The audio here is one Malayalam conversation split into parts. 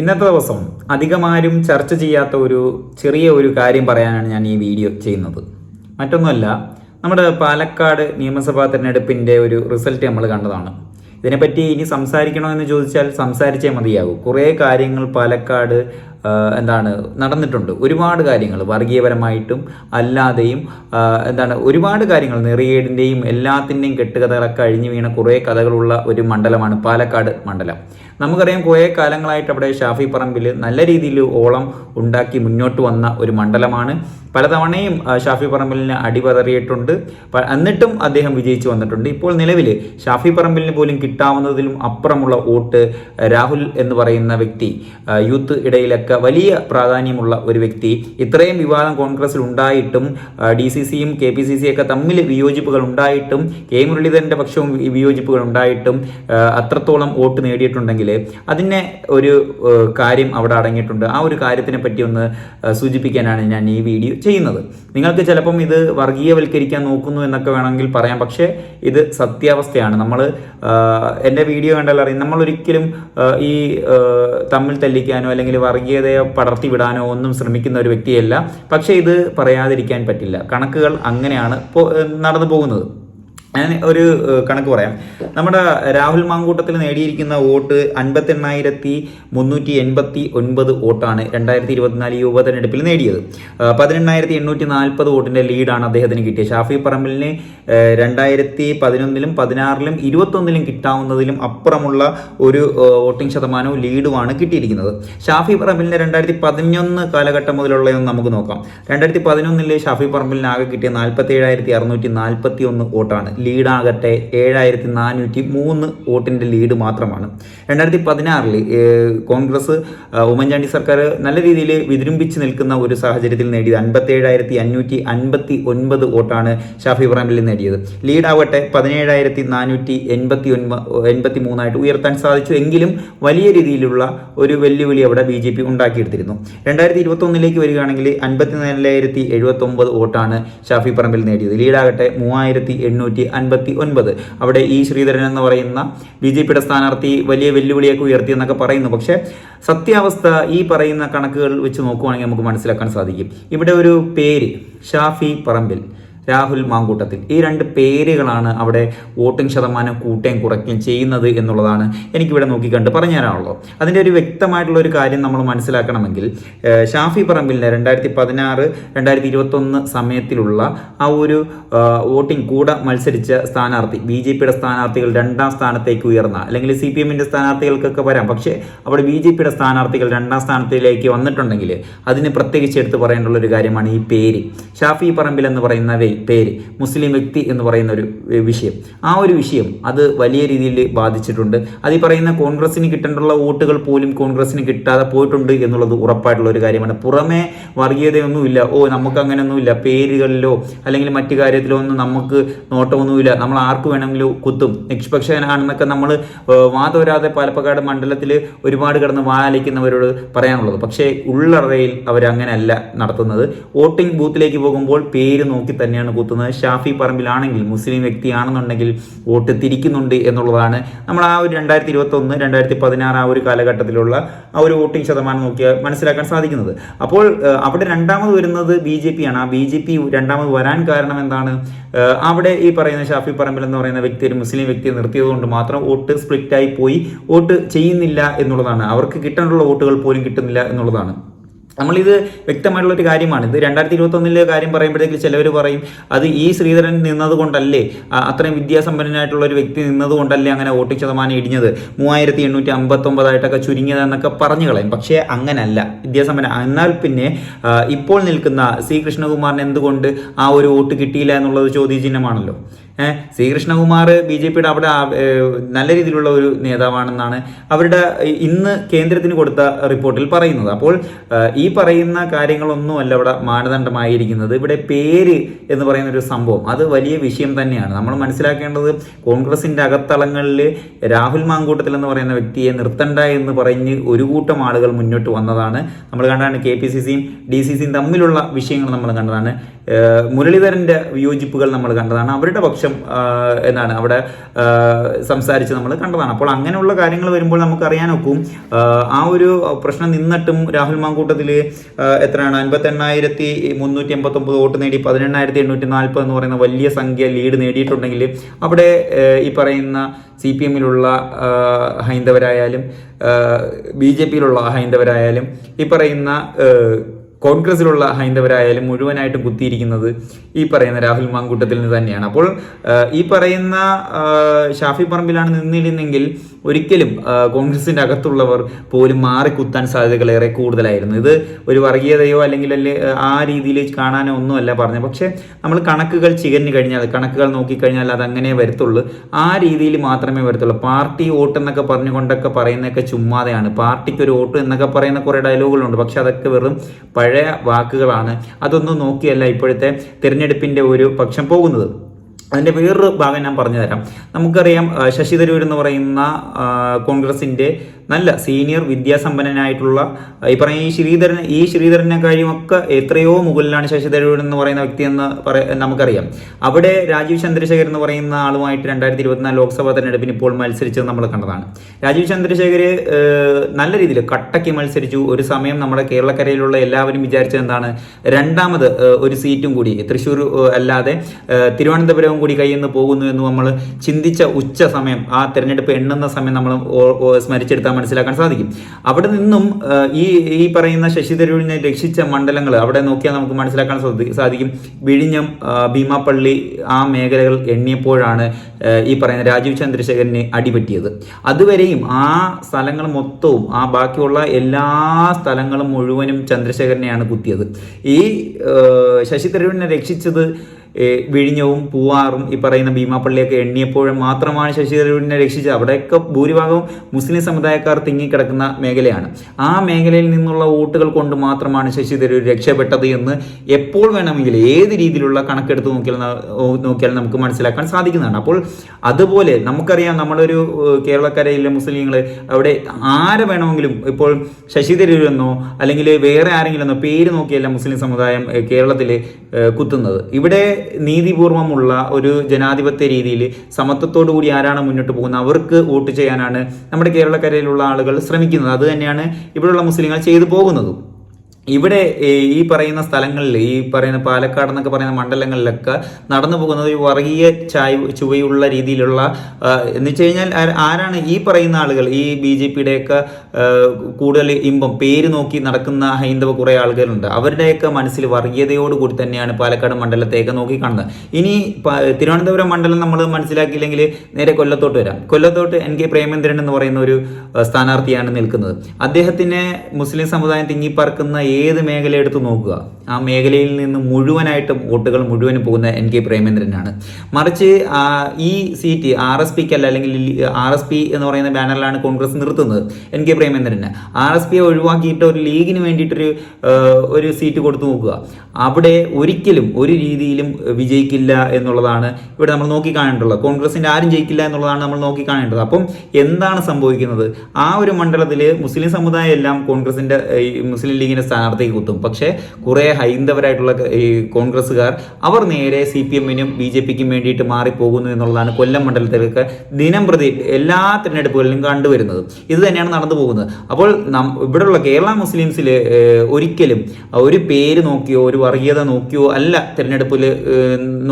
ഇന്നത്തെ ദിവസം അധികമാരും ചർച്ച ചെയ്യാത്ത ഒരു ചെറിയ ഒരു കാര്യം പറയാനാണ് ഞാൻ ഈ വീഡിയോ ചെയ്യുന്നത്. മറ്റൊന്നുമല്ല നമ്മുടെ പാലക്കാട് നിയമസഭാ തെരഞ്ഞെടുപ്പിന്റെ ഒരു റിസൾട്ട് നമ്മൾ കണ്ടതാണ്. ഇതിനെപ്പറ്റി ഇനി സംസാരിക്കണോ എന്ന് ചോദിച്ചാൽ സംസാരിച്ചേ മതിയാകൂ. കുറേ കാര്യങ്ങൾ പാലക്കാട് എന്താണ് നടന്നിട്ടുണ്ട്. ഒരുപാട് കാര്യങ്ങൾ വർഗീയപരമായിട്ടും അല്ലാതെയും എന്താണ് ഒരുപാട് കാര്യങ്ങൾ നെറിയേടിന്റെയും എല്ലാത്തിന്റെയും കെട്ടുകഥകളൊക്കെ അഴിഞ്ഞു വീണ കുറേ കഥകളുള്ള ഒരു മണ്ഡലമാണ് പാലക്കാട് മണ്ഡലം. നമുക്കറിയാം കുറേ കാലങ്ങളായിട്ട് അവിടെ ഷാഫി പറമ്പിൽ നല്ല രീതിയിൽ ഓളം ഉണ്ടാക്കി മുന്നോട്ട് വന്ന ഒരു മണ്ഡലമാണ്. പലതവണയും ഷാഫി പറമ്പിലിന് അടിപതറിയിട്ടുണ്ട്. എന്നിട്ടും അദ്ദേഹം വിജയിച്ചു വന്നിട്ടുണ്ട്. ഇപ്പോൾ നിലവിൽ ഷാഫി പറമ്പിലിന് പോലും കിട്ടാവുന്നതിലും അപ്പുറമുള്ള വോട്ട് രാഹുൽ എന്ന് പറയുന്ന വ്യക്തി യൂത്ത് ഇടയിലൊക്കെ വലിയ പ്രാധാന്യമുള്ള ഒരു വ്യക്തി. ഇത്രയും വിവാദം കോൺഗ്രസിൽ ഉണ്ടായിട്ടും ഡി സി സിയും കെ പി സി സി ഒക്കെ തമ്മിൽ വിയോജിപ്പുകൾ ഉണ്ടായിട്ടും കെ മുരളീധരന്റെ പക്ഷവും വിയോജിപ്പുകൾ ഉണ്ടായിട്ടും അത്രത്തോളം വോട്ട് നേടിയിട്ടുണ്ടെങ്കിൽ അതിനെ ഒരു കാര്യം അവിടെ അടങ്ങിയിട്ടുണ്ട്. ആ ഒരു കാര്യത്തിനെ പറ്റി ഒന്ന് സൂചിപ്പിക്കാനാണ് ഞാൻ ഈ വീഡിയോ ചെയ്യുന്നത്. നിങ്ങൾക്ക് ചിലപ്പം ഇത് വർഗീയവൽക്കരിക്കാൻ നോക്കുന്നു എന്നൊക്കെ വേണമെങ്കിൽ പറയാം. പക്ഷേ ഇത് സത്യാവസ്ഥയാണ്. നമ്മൾ എന്റെ വീഡിയോ കണ്ടാൽ അറിയാം. നമ്മൾ ഒരിക്കലും ഈ തമ്മിൽ തല്ലിക്കാനോ അല്ലെങ്കിൽ വർഗീയതയെ പടർത്തി വിടാനോ ഒന്നും ശ്രമിക്കുന്ന ഒരു വ്യക്തിയല്ല. പക്ഷേ ഇത് പറയാതിരിക്കാൻ പറ്റില്ല. കണക്കുകൾ അങ്ങനെയാണ് നടന്നു പോകുന്നത്. ഞാൻ ഒരു കണക്ക് പറയാം. നമ്മുടെ രാഹുൽ മാങ്കൂട്ടത്തിൽ നേടിയിരിക്കുന്ന വോട്ട് അൻപത്തി എണ്ണായിരത്തി മുന്നൂറ്റി എൺപത്തി ഒൻപത് വോട്ടാണ് രണ്ടായിരത്തി ഇരുപത്തിനാല് ഈ ഉപതെരഞ്ഞെടുപ്പിൽ നേടിയത്. പതിനെണ്ണായിരത്തി എണ്ണൂറ്റി നാൽപ്പത് വോട്ടിന്റെ ലീഡാണ് അദ്ദേഹത്തിന് കിട്ടിയത്. ഷാഫി പറമ്പലിന് രണ്ടായിരത്തി പതിനൊന്നിലും പതിനാറിലും ഇരുപത്തൊന്നിലും കിട്ടാവുന്നതിലും അപ്പുറമുള്ള ഒരു വോട്ടിംഗ് ശതമാനവും ലീഡുമാണ് കിട്ടിയിരിക്കുന്നത്. ഷാഫി പറമ്പലിന് രണ്ടായിരത്തി പതിനൊന്ന് കാലഘട്ടം മുതലുള്ളതെന്ന് നമുക്ക് നോക്കാം. രണ്ടായിരത്തി പതിനൊന്നിലെ ഷാഫി പറമ്പലിന് ആകെ കിട്ടിയ നാൽപ്പത്തി ഏഴായിരത്തി അറുന്നൂറ്റി നാൽപ്പത്തി ഒന്ന് വോട്ടാണ് ലീഡാകട്ടെ ഏഴായിരത്തി നാനൂറ്റി മൂന്ന് വോട്ടിന്റെ ലീഡ് മാത്രമാണ്. രണ്ടായിരത്തി പതിനാറിൽ കോൺഗ്രസ് ഉമ്മൻചാണ്ടി സർക്കാർ നല്ല രീതിയിൽ വിതിരുമ്പിച്ച് നിൽക്കുന്ന ഒരു സാഹചര്യത്തിൽ നേടിയത് അൻപത്തി ഏഴായിരത്തി അഞ്ഞൂറ്റി അൻപത്തി ഒൻപത് വോട്ടാണ് ഷാഫി ഇബ്രാഹിമിൽ നേടിയത്. ലീഡാവട്ടെ പതിനേഴായിരത്തി നാനൂറ്റി എൺപത്തി ഒൻപ എൺപത്തി മൂന്നായിട്ട് ഉയർത്താൻ സാധിച്ചു എങ്കിലും വലിയ രീതിയിലുള്ള ഒരു വെല്ലുവിളി അവിടെ ബി ജെ പി ഉണ്ടാക്കിയെടുത്തിരുന്നു. രണ്ടായിരത്തി ഇരുപത്തൊന്നിലേക്ക് വരികയാണെങ്കിൽ അൻപത്തിനാലായിരത്തി എഴുപത്തി ഒമ്പത് വോട്ടാണ് ഷാഫി പറമ്പിൽ നേടിയത്. ലീഡാകട്ടെ മൂവായിരത്തി എണ്ണൂറ്റി അൻപത്തി ഒൻപത് അവിടെ ഇ ശ്രീധരൻ എന്ന് പറയുന്ന ബി ജെ പിയുടെ സ്ഥാനാർത്ഥി വലിയ വെല്ലുവിളിയൊക്കെ ഉയർത്തി എന്നൊക്കെ പറയുന്നു. പക്ഷേ സത്യാവസ്ഥ ഈ പറയുന്ന കണക്കുകൾ വെച്ച് നോക്കുവാണെങ്കിൽ നമുക്ക് മനസ്സിലാക്കാൻ സാധിക്കും. ഇവിടെ ഒരു പേര് ഷാഫി പറമ്പിൽ. രാഹുൽ മാങ്കൂട്ടത്തിൽ. ഈ രണ്ട് പേരുകളാണ് അവിടെ വോട്ടിംഗ് ശതമാനം കൂട്ടുകയും കുറയ്ക്കുകയും ചെയ്യുന്നത് എന്നുള്ളതാണ് എനിക്കിവിടെ നോക്കിക്കണ്ട് പറഞ്ഞു അതിന്റെ ഒരു വ്യക്തമായിട്ടുള്ള ഒരു കാര്യം നമ്മൾ മനസ്സിലാക്കണമെങ്കിൽ ഷാഫി പറമ്പിലിന്റെ രണ്ടായിരത്തി പതിനാറ് രണ്ടായിരത്തി ഇരുപത്തൊന്ന് സമയത്തിലുള്ള ആ ഒരു വോട്ടിംഗ് കൂടെ മത്സരിച്ച സ്ഥാനാർത്ഥി ബി ജെ പിയുടെ സ്ഥാനാർത്ഥികൾ രണ്ടാം സ്ഥാനത്തേക്ക് ഉയർന്ന അല്ലെങ്കിൽ സി പി എമ്മിന്റെ സ്ഥാനാർത്ഥികൾക്കൊക്കെ വരാം. പക്ഷേ അവിടെ ബി ജെ പിയുടെ സ്ഥാനാർത്ഥികൾ രണ്ടാം സ്ഥാനത്തിലേക്ക് വന്നിട്ടുണ്ടെങ്കിൽ അതിന് പ്രത്യേകിച്ച് എടുത്ത് പറയേണ്ടുള്ള ഒരു കാര്യമാണ് ഈ പേര്. ഷാഫി പറമ്പിൽ എന്ന് പറയുന്ന പേര് മുസ്ലിം വ്യക്തി എന്ന് പറയുന്ന ഒരു വിഷയം. ആ ഒരു വിഷയം അത് വലിയ രീതിയിൽ ബാധിച്ചിട്ടുണ്ട്. അത് ഈ പറയുന്ന കോൺഗ്രസിന് കിട്ടേണ്ടുള്ള വോട്ടുകൾ പോലും കോൺഗ്രസിന് കിട്ടാതെ പോയിട്ടുണ്ട് എന്നുള്ളത് ഉറപ്പായിട്ടുള്ള ഒരു കാര്യമാണ്. പുറമേ വർഗീയതയൊന്നുമില്ല. ഓ നമുക്ക് അങ്ങനെയൊന്നുമില്ല പേരുകളിലോ അല്ലെങ്കിൽ മറ്റു കാര്യത്തിലോ ഒന്നും നമുക്ക് നോട്ടമൊന്നുമില്ല. നമ്മൾ ആർക്ക് വേണമെങ്കിലും കുത്തും. നിഷ്പക്ഷനാണെന്നൊക്കെ നമ്മൾ വാതവരാതെ പാലപ്പക്കാട് മണ്ഡലത്തിൽ ഒരുപാട് കിടന്ന് വാലിക്കുന്നവരോട് പറയാനുള്ളത്. പക്ഷേ ഉള്ളറയിൽ അവരങ്ങനെയല്ല നടത്തുന്നത്. വോട്ടിംഗ് ബൂത്തിലേക്ക് പോകുമ്പോൾ പേര് നോക്കി തന്നെയാണ് കുത്തുന്നത്. ഷാഫി പറമ്പിലാണെങ്കിൽ മുസ്ലിം വ്യക്തിയാണെന്നുണ്ടെങ്കിൽ വോട്ട് തിരിക്കുന്നുണ്ട് എന്നുള്ളതാണ് നമ്മൾ ആ ഒരു രണ്ടായിരത്തി ഇരുപത്തി ഒന്ന് രണ്ടായിരത്തി പതിനാറ് ആ ഒരു കാലഘട്ടത്തിലുള്ള ആ ഒരു വോട്ടിംഗ് ശതമാനം നോക്കിയാൽ മനസ്സിലാക്കാൻ സാധിക്കുന്നത്. അപ്പോൾ അവിടെ രണ്ടാമത് വരുന്നത് ബി ജെ പി ആണ് ആ ബി ജെ പി രണ്ടാമത് വരാൻ കാരണം എന്താണ്? അവിടെ ഈ പറയുന്ന ഷാഫി പറമ്പിൽ എന്ന് പറയുന്ന വ്യക്തി ഒരു മുസ്ലിം വ്യക്തിയെ നിർത്തിയത് കൊണ്ട് മാത്രം വോട്ട് സ്പ്ലിറ്റായി പോയി. വോട്ട് ചെയ്യുന്നില്ല എന്നുള്ളതാണ്. അവർക്ക് കിട്ടാനുള്ള വോട്ടുകൾ പോലും കിട്ടുന്നില്ല എന്നുള്ളതാണ്. നമ്മളിത് വ്യക്തമായിട്ടുള്ള ഒരു കാര്യമാണ്. ഇത് രണ്ടായിരത്തി ഇരുപത്തൊന്നിലെ കാര്യം പറയുമ്പോഴത്തേക്ക് ചിലവർ പറയും അത് ഈ ശ്രീധരൻ നിന്നതുകൊണ്ടല്ലേ അത്രയും വിദ്യാസമ്പന്നനായിട്ടുള്ള ഒരു വ്യക്തി നിന്നതുകൊണ്ടല്ലേ അങ്ങനെ വോട്ട് ശതമാനം ഇടിഞ്ഞത്? മൂവായിരത്തി എണ്ണൂറ്റി അമ്പത്തൊമ്പതായിട്ടൊക്കെ ചുരുങ്ങിയത് എന്നൊക്കെ പറഞ്ഞു കളയും. പക്ഷേ അങ്ങനല്ല. വിദ്യാസമ്പന്ന എന്നാൽ പിന്നെ ഇപ്പോൾ നിൽക്കുന്ന സി കൃഷ്ണകുമാറിന് എന്തുകൊണ്ട് ആ ഒരു വോട്ട് കിട്ടിയില്ല എന്നുള്ളത് ചോദ്യചിഹ്നമാണല്ലോ. ശ്രീകൃഷ്ണകുമാർ ബി ജെ പിയുടെ അവിടെ നല്ല രീതിയിലുള്ള ഒരു നേതാവാണെന്നാണ് അവരുടെ ഇന്ന് കേന്ദ്രത്തിന് കൊടുത്ത റിപ്പോർട്ടിൽ പറയുന്നത്. അപ്പോൾ ഈ പറയുന്ന കാര്യങ്ങളൊന്നുമല്ല ഇവിടെ മാനദണ്ഡമായിരിക്കുന്നത്. ഇവിടെ പേര് എന്ന് പറയുന്ന ഒരു സംഭവം. അത് വലിയ വിഷയം തന്നെയാണ്. നമ്മൾ മനസ്സിലാക്കേണ്ടത് കോൺഗ്രസിന്റെ അകത്തളങ്ങളിൽ രാഹുൽ മാങ്കൂട്ടത്തിൽ എന്ന് പറയുന്ന വ്യക്തിയെ നിർത്തണ്ട എന്ന് പറഞ്ഞ് ഒരു കൂട്ടം ആളുകൾ മുന്നോട്ട് വന്നതാണ്. നമ്മൾ കണ്ടാണ് കെ പി സി സിയും ഡി സി സിയും തമ്മിലുള്ള വിഷയങ്ങൾ നമ്മൾ കണ്ടതാണ്. മുരളീധരന്റെ വിയോജിപ്പുകൾ നമ്മൾ കണ്ടതാണ്. അവരുടെ പക്ഷം പ്രാവശ്യം എന്നാണ് അവിടെ സംസാരിച്ച് നമ്മൾ കണ്ടതാണ്. അപ്പോൾ അങ്ങനെയുള്ള കാര്യങ്ങൾ വരുമ്പോൾ നമുക്ക് അറിയാനൊക്കും ആ, ഒരു പ്രശ്നം നിന്നിട്ടും രാഹുൽ മാങ്കൂട്ടത്തിൽ എത്രയാണ്? അൻപത്തി എണ്ണായിരത്തി മുന്നൂറ്റി എൺപത്തൊമ്പത് വോട്ട് നേടി പതിനെണ്ണായിരത്തി എണ്ണൂറ്റി നാൽപ്പത് എന്ന് പറയുന്ന വലിയ സംഖ്യ ലീഡ് നേടിയിട്ടുണ്ടെങ്കിൽ അവിടെ ഈ പറയുന്ന സി പി എമ്മിലുള്ള ഹൈന്ദവരായാലും ബി ജെ പിയിലുള്ള ഹൈന്ദവരായാലും ഈ പറയുന്ന കോൺഗ്രസിലുള്ള ഹൈന്ദവരായാലും മുഴുവനായിട്ടും കുത്തിയിരിക്കുന്നത് ഈ പറയുന്ന രാഹുൽ മാങ്കൂട്ടത്തിൽ നിന്ന് തന്നെയാണ്. അപ്പോൾ ഈ പറയുന്ന ഷാഫി പറമ്പിലാണ് നിന്നിരുന്നെങ്കിൽ ഒരിക്കലും കോൺഗ്രസിന്റെ അകത്തുള്ളവർ പോലും മാറിക്കുത്താൻ സാധ്യതകൾ ഏറെ കൂടുതലായിരുന്നു. ഇത് ഒരു വർഗീയതയോ അല്ലെങ്കിൽ അല്ലെ ആ രീതിയിൽ കാണാനോ ഒന്നുമല്ല പറഞ്ഞത്. പക്ഷേ നമ്മൾ കണക്കുകൾ ചികഞ്ഞു കഴിഞ്ഞാൽ കണക്കുകൾ നോക്കിക്കഴിഞ്ഞാൽ അത് അങ്ങനെ വരത്തുള്ളൂ. ആ രീതിയിൽ മാത്രമേ വരത്തുള്ളൂ. പാർട്ടി വോട്ട് എന്നൊക്കെ പറഞ്ഞുകൊണ്ടൊക്കെ പറയുന്നതൊക്കെ ചുമ്മാതെയാണ്. പാർട്ടിക്ക് ഒരു വോട്ട് എന്നൊക്കെ പറയുന്ന കുറേ ഡയലോഗുകളുണ്ട്. പക്ഷെ അതൊക്കെ വെറും പഴയ വാക്കുകളാണ്. അതൊന്നും നോക്കിയല്ല ഇപ്പോഴത്തെ തിരഞ്ഞെടുപ്പിന്റെ ഒരു പക്ഷം പോകുന്നത്. അതിന്റെ വേറൊരു ഭാഗം ഞാൻ പറഞ്ഞു തരാം നമുക്കറിയാം ശശി തരൂർ എന്ന് പറയുന്ന കോൺഗ്രസിന്റെ നല്ല സീനിയർ വിദ്യാസമ്പന്നനായിട്ടുള്ള ഈ പറയുന്ന ഈ ശ്രീധരൻ ഈ ശ്രീധരനെ കഴിയുമൊക്കെ എത്രയോ മുകളിലാണ് ശശി തരൂർ എന്ന് പറയുന്ന വ്യക്തി എന്ന് നമുക്കറിയാം. അവിടെ രാജീവ് ചന്ദ്രശേഖർ എന്ന് പറയുന്ന ആളുമായിട്ട് രണ്ടായിരത്തി ഇരുപത്തിനാല് ലോക്സഭാ തെരഞ്ഞെടുപ്പിന് ഇപ്പോൾ മത്സരിച്ചത് നമ്മൾ കണ്ടതാണ്. രാജീവ് ചന്ദ്രശേഖർ നല്ല രീതിയിൽ കട്ടയ്ക്ക് മത്സരിച്ചു. ഒരു സമയം നമ്മുടെ കേരളക്കരയിലുള്ള എല്ലാവരും വിചാരിച്ചത് എന്താണ്? രണ്ടാമത് ഒരു സീറ്റും കൂടി. തൃശ്ശൂർ അല്ലാതെ ഏഹ്, കൂടി കയ്യിൽ നിന്ന് പോകുന്നു എന്ന് നമ്മൾ ചിന്തിച്ച ഉച്ച സമയം ആ തിരഞ്ഞെടുപ്പ് എണ്ണുന്ന സമയം നമ്മൾ സ്മരിച്ചെടുത്താൽ മനസ്സിലാക്കാൻ സാധിക്കും. അവിടെ നിന്നും ഈ ഈ പറയുന്ന ശശി തരൂരിനെ രക്ഷിച്ച മണ്ഡലങ്ങൾ അവിടെ നോക്കിയാൽ നമുക്ക് മനസ്സിലാക്കാൻ സാധിക്കും. വിഴിഞ്ഞം ഭീമാപ്പള്ളി ആ മേഖലകൾ എണ്ണിയപ്പോഴാണ് ഈ പറയുന്ന രാജീവ് ചന്ദ്രശേഖരന് അടിപറ്റിയത് അതുവരെയും ആ സ്ഥലങ്ങൾ മൊത്തവും ആ ബാക്കിയുള്ള എല്ലാ സ്ഥലങ്ങളും മുഴുവനും ചന്ദ്രശേഖരനെയാണ് കുത്തിയത്. ഈ ശശി തരൂരിനെ രക്ഷിച്ചത് വിഴിഞ്ഞവും പൂവാറും ഈ പറയുന്ന ഭീമാപ്പള്ളിയൊക്കെ എണ്ണിയപ്പോഴും മാത്രമാണ് ശശി തരൂരിനെ രക്ഷിച്ചത്. അവിടെയൊക്കെ ഭൂരിഭാഗവും മുസ്ലിം സമുദായക്കാർ തിങ്ങിക്കിടക്കുന്ന മേഖലയാണ്. ആ മേഖലയിൽ നിന്നുള്ള വോട്ടുകൾ കൊണ്ട് മാത്രമാണ് ശശി തരൂർ രക്ഷപ്പെട്ടത് എന്ന് എപ്പോൾ വേണമെങ്കിലും ഏത് രീതിയിലുള്ള കണക്കെടുത്ത് നോക്കിയാൽ നോക്കിയാൽ നമുക്ക് മനസ്സിലാക്കാൻ സാധിക്കുന്നതാണ്. അപ്പോൾ അതുപോലെ നമുക്കറിയാം നമ്മളൊരു കേരളക്കരയിലെ മുസ്ലിങ്ങൾ അവിടെ ആരെ വേണമെങ്കിലും ഇപ്പോൾ ശശി തരൂരെന്നോ അല്ലെങ്കിൽ വേറെ ആരെങ്കിലും എന്നോ പേര് നോക്കിയല്ല മുസ്ലിം സമുദായം കേരളത്തിൽ കുത്തുന്നത്. ഇവിടെ നീതിപൂർവമുള്ള ഒരു ജനാധിപത്യ രീതിയിൽ സമത്വത്തോടു കൂടി ആരാണ് മുന്നോട്ട് പോകുന്നത്? അവർക്ക് വോട്ട് ചെയ്യാനാണ് നമ്മുടെ കേരളക്കരയിലുള്ള ആളുകൾ ശ്രമിക്കുന്നത്. അത് തന്നെയാണ് ഇവിടെയുള്ള മുസ്ലിങ്ങൾ ചെയ്തു പോകുന്നതും. ഇവിടെ ഈ പറയുന്ന സ്ഥലങ്ങളിൽ ഈ പറയുന്ന പാലക്കാട് എന്നൊക്കെ പറയുന്ന മണ്ഡലങ്ങളിലൊക്കെ നടന്നു പോകുന്നത് ഒരു വർഗീയ ചായ ചുവയുള്ള രീതിയിലുള്ള എന്ന് വെച്ച് കഴിഞ്ഞാൽ ആരാണ് ഈ പറയുന്ന ആളുകൾ? ഈ ബി ജെ പിയുടെയൊക്കെ കൂടുതൽ ഇമ്പം പേര് നോക്കി നടക്കുന്ന ഹൈന്ദവ കുറേ ആളുകളുണ്ട്. അവരുടെയൊക്കെ മനസ്സിൽ വർഗീയതയോടുകൂടി തന്നെയാണ് പാലക്കാട് മണ്ഡലത്തെയൊക്കെ നോക്കി കാണുന്നത് ഇനി തിരുവനന്തപുരം മണ്ഡലം നമ്മൾ മനസ്സിലാക്കിയില്ലെങ്കിൽ നേരെ കൊല്ലത്തോട്ട് വരാം. കൊല്ലത്തോട്ട് എൻ കെ പ്രേമേന്ദ്രൻ എന്ന് പറയുന്ന ഒരു സ്ഥാനാർത്ഥിയാണ് നിൽക്കുന്നത്. അദ്ദേഹത്തിന് മുസ്ലിം സമുദായം തിങ്ങിപ്പറക്കുന്ന ഏത് മേഖല എടുത്ത് നോക്കുക? ആ മേഖലയിൽ നിന്ന് മുഴുവനായിട്ടും വോട്ടുകൾ മുഴുവനും പോകുന്ന എൻ കെ പ്രേമേന്ദ്രനാണ്. മറിച്ച് ഈ സീറ്റ് ആർ എസ് പിക്കല്ല അല്ലെങ്കിൽ ആർ എസ് പി എന്ന് പറയുന്ന ബാനറിലാണ് കോൺഗ്രസ് നിർത്തുന്നത് എൻ കെ പ്രേമേന്ദ്രന്. ആർ എസ് പിയെ ഒഴിവാക്കിയിട്ട് ഒരു ലീഗിന് വേണ്ടിയിട്ടൊരു ഒരു സീറ്റ് കൊടുത്തു നോക്കുക. അവിടെ ഒരിക്കലും ഒരു രീതിയിലും വിജയിക്കില്ല എന്നുള്ളതാണ് ഇവിടെ നമ്മൾ നോക്കി കാണേണ്ടത് കോൺഗ്രസിന്റെ ആരും ജയിക്കില്ല എന്നുള്ളതാണ് നമ്മൾ നോക്കി കാണേണ്ടത് അപ്പം എന്താണ് സംഭവിക്കുന്നത്? ആ ഒരു മണ്ഡലത്തിൽ മുസ്ലിം സമുദായം എല്ലാം കോൺഗ്രസിന്റെ ഈ മുസ്ലിം ലീഗിന്റെ സ്ഥാനാർത്ഥിക്ക് കുത്തും പക്ഷേ കുറെ ഹൈന്ദവരായിട്ടുള്ള ഈ കോൺഗ്രസ്സുകാർ അവർ നേരെ സി പി എമ്മിനും ബി ജെ പിക്കും വേണ്ടിയിട്ട് മാറിപ്പോകുന്നു എന്നുള്ളതാണ് കൊല്ലം മണ്ഡലത്തിലൊക്കെ ദിനം പ്രതി എല്ലാ തിരഞ്ഞെടുപ്പുകളിലും കണ്ടുവരുന്നത്. ഇത് തന്നെയാണ് നടന്നു പോകുന്നത്. അപ്പോൾ ഇവിടെയുള്ള കേരള മുസ്ലിംസിൽ ഒരിക്കലും ഒരു പേര് നോക്കിയോ ഒരു വർഗീയത നോക്കിയോ അല്ല തിരഞ്ഞെടുപ്പിൽ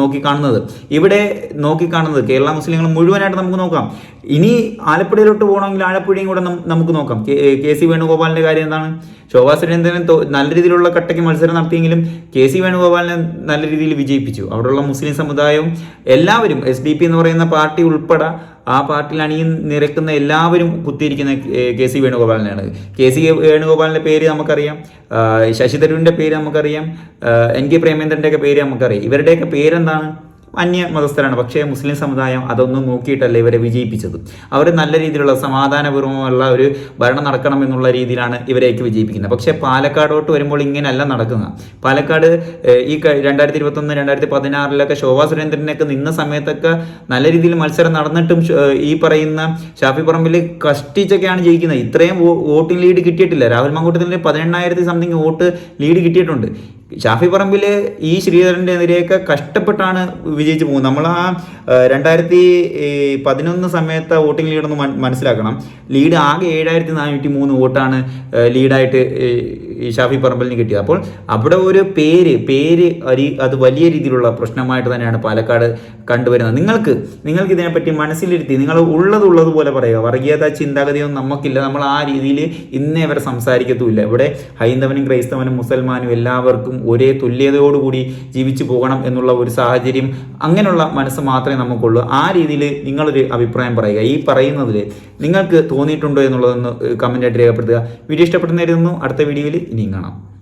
നോക്കിക്കാണുന്നത്. ഇവിടെ നോക്കിക്കാണുന്നത് കേരള മുസ്ലിങ്ങൾ മുഴുവനായിട്ട് നമുക്ക് നോക്കാം. ഇനി ആലപ്പുഴയിലോട്ട് പോകണമെങ്കിൽ ആലപ്പുഴയും കൂടെ നമുക്ക് നോക്കാം. കെ സി വേണുഗോപാലിന്റെ കാര്യം എന്താണ്? ശോഭാ സുരേന്ദ്രൻ നല്ല രീതിയിലുള്ള കട്ടയ്ക്ക് മത്സരം നടത്തിയെങ്കിലും കെ സി വേണുഗോപാലിനെ നല്ല രീതിയിൽ വിജയിപ്പിച്ചു. അവിടെയുള്ള മുസ്ലിം സമുദായവും എല്ലാവരും എസ് ഡി പി എന്ന് പറയുന്ന പാർട്ടി ഉൾപ്പെടെ ആ പാർട്ടിയിൽ അണിയി നിരക്കുന്ന എല്ലാവരും കുത്തിയിരിക്കുന്ന കെ- സി വേണുഗോപാലിനാണ് കെ സി വേണുഗോപാലിന്റെ പേര് നമുക്കറിയാം ശശി തരൂരിന്റെ പേര് നമുക്കറിയാം എൻ കെ പ്രേമേന്ദ്രന്റെയൊക്കെ പേര് നമുക്കറിയാം. ഇവരുടെയൊക്കെ പേരെന്താണ്? അന്യ മതസ്ഥരാണ് പക്ഷേ മുസ്ലിം സമുദായം അതൊന്നും നോക്കിയിട്ടല്ല ഇവരെ വിജയിപ്പിച്ചത്. അവർ നല്ല രീതിയിലുള്ള സമാധാനപൂർവമുള്ള ഒരു ഭരണം നടക്കണം എന്നുള്ള രീതിയിലാണ് ഇവരെയൊക്കെ വിജയിപ്പിക്കുന്നത്. പക്ഷേ പാലക്കാടോട്ട് വരുമ്പോൾ ഇങ്ങനെയല്ല നടക്കുന്നത്. പാലക്കാട് ഈ രണ്ടായിരത്തി ഇരുപത്തൊന്ന് രണ്ടായിരത്തി പതിനാറിലൊക്കെ ശോഭാ സുരേന്ദ്രനൊക്കെ നിന്ന സമയത്തൊക്കെ നല്ല രീതിയിൽ മത്സരം നടന്നിട്ടും ഈ പറയുന്ന ഷാഫി പറമ്പിൽ കഷ്ടിച്ചൊക്കെയാണ് ജയിക്കുന്നത്. ഇത്രയും വോട്ടിംഗ് ലീഡ് കിട്ടിയിട്ടില്ല. രാഹുൽ മങ്കൂട്ടത്തിന് പതിനെണ്ണായിരത്തി സംതിങ് വോട്ട് ലീഡ് കിട്ടിയിട്ടുണ്ട്. ഷാഫി പറമ്പിൽ ഈ ശ്രീധരന്റെ എതിരെയൊക്കെ കഷ്ടപ്പെട്ടാണ് വിജയിച്ച് പോകുന്നത്. നമ്മൾ ആ രണ്ടായിരത്തി പതിനൊന്ന് സമയത്ത് വോട്ടിംഗ് ലീഡൊന്ന് മനസ്സിലാക്കണം. ലീഡ് ആകെ ഏഴായിരത്തി നാനൂറ്റി മൂന്ന് വോട്ടാണ് ലീഡായിട്ട് ഷാഫി പറമ്പലിന് കിട്ടിയത്. അപ്പോൾ അവിടെ ഒരു പേര് പേര് അരി അത് വലിയ രീതിയിലുള്ള പ്രശ്നമായിട്ട് തന്നെയാണ് പാലക്കാട് കണ്ടുവരുന്നത്. നിങ്ങൾക്ക് നിങ്ങൾക്ക് ഇതിനെപ്പറ്റി മനസ്സിലിരുത്തി നിങ്ങൾ ഉള്ളതുള്ളതുപോലെ പറയുക. വർഗീയത ചിന്താഗതിയൊന്നും നമുക്കില്ല നമ്മൾ ആ രീതിയിൽ ഇന്നേ വരെ സംസാരിക്കത്തുമില്ല. ഇവിടെ ഹൈന്ദവനും ക്രൈസ്തവനും മുസൽമാനും എല്ലാവർക്കും ഒരേ തുല്യതയോടുകൂടി ജീവിച്ചു പോകണം എന്നുള്ള ഒരു സാഹചര്യം അങ്ങനെയുള്ള മനസ്സ് മാത്രമേ നമുക്കുള്ളൂ. ആ രീതിയിൽ നിങ്ങളൊരു അഭിപ്രായം പറയുക. ഈ പറയുന്നതിൽ നിങ്ങൾക്ക് തോന്നിയിട്ടുണ്ടോ എന്നുള്ളതൊന്ന് കമന്റായിട്ട് രേഖപ്പെടുത്തുക. വീഡിയോ ഇഷ്ടപ്പെടുന്നതായിരുന്നു അടുത്ത വീഡിയോയിൽ ഇനിയും കാണാം.